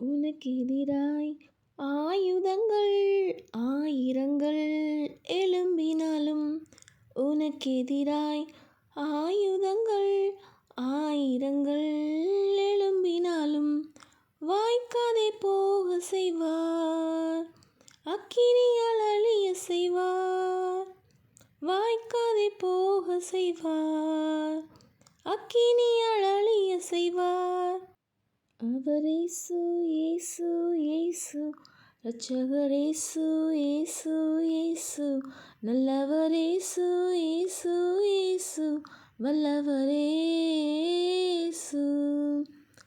உனக்கெதிராய் ஆயுதங்கள் ஆயிரங்கள் எழும்பினாலும் உனக்கெதிராய் ஆயுதங்கள் ஆயிரங்கள் எழும்பினாலும் வாய்க்காதே போக செய்வார் அக்கினியால் அழிய செய்வார் வாய்க்காதே போக செய்வார் அக்கினியால் அழிய செய்வார். அவரேசு ஏசு ஏசு. ரட்சகரேசு ஏசு ஏசு. நல்லவரேசு ஏசு ஏசு. வல்லவரேசு.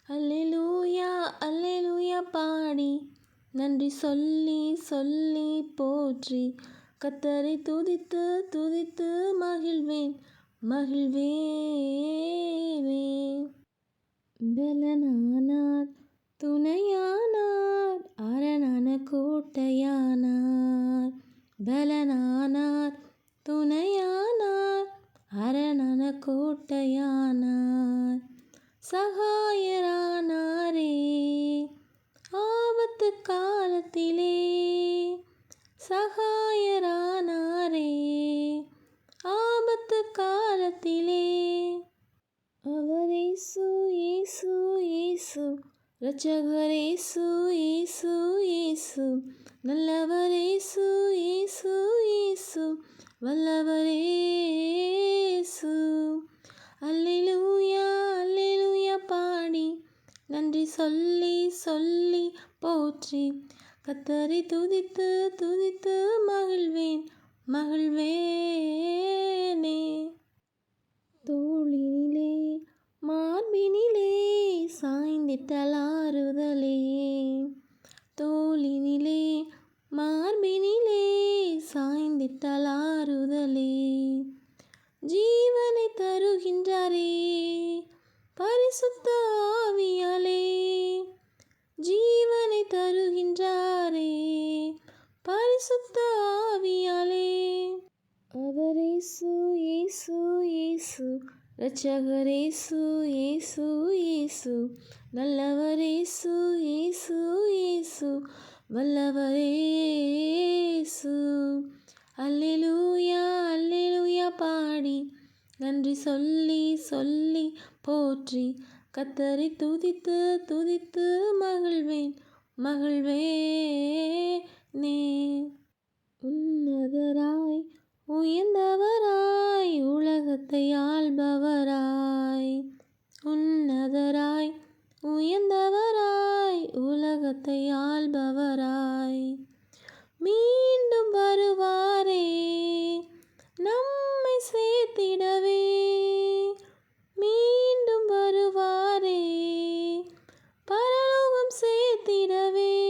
அல்லேலூயா அல்லேலூயா பாடி. நன்றி சொல்லி சொல்லி போற்றி. கத்தரை துதித்து துதித்து மகிழ்வேன் மகிழ்வேவே பலனான துணையானார் அரணான கோட்டையானார் பலனானார் துணையானார் அரணான கோட்டையானார். சகாயரானாரே ஆபத்து காலத்திலே. சகாயரானாரே ஆபத்து காலத்திலே. அவரேசு ஏசு ஏசு ரச்சகரேசு இயேசு இயேசு நல்லவரேசு இயேசு இயேசு வல்லவரேசு அல்லேலூயா அல்லேலூயா பாடி. நன்றி சொல்லி சொல்லி போற்றி. கத்தரை துதித்து துதித்து மகிழ்வேன் மகிழ்வேனே. தோழி மார்பினிலே சாய்ந்திட்டலாறுதலே தோளினிலே மார்பினிலே சாய்ந்தித்தலாறுதலே ஜீவனை தருகின்றாரே பரிசுத்த ஆவியாலே. ஜீவனை தருகின்றாரே பரிசுத்த ஆவியாலே. அவரேசு இயேசு ரட்சகரேசு ஏசு ஏசு. நல்லவரேசு ஏசு ஏசு. வல்லவரேசு. அல்லேலூயா அல்லேலூயா பாடி. நன்றி சொல்லி சொல்லி போற்றி. கத்தரை துதித்து துதித்து மகிழ்வேன் மகிழ்வேனே. உன்னதராய் உயர்ந்தவர் உலகத்தை உன்னதராய் உயர்ந்தவராய் உலகத்தை ஆள்பவராய். மீண்டும் வருவாரே நம்மை சேர்த்திடவே. மீண்டும் வருவாரே பரலோகம் சேர்த்திடவே.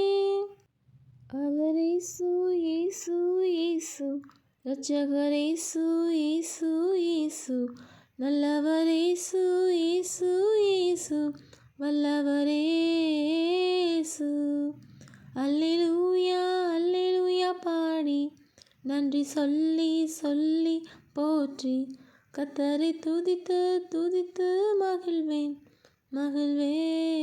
அவரேசு இயேசு இயேசு ரட்சகரேசு இயேசு இயேசு நல்லவரேசு இயேசு இயேசு. வல்லவரேசு அல்லேலூயா அல்லேலூயா பாடி. நன்றி சொல்லி சொல்லி போற்றி. கத்தரை துதித்து துதித்து மகிழ்வேன் மகிழ்வேனே.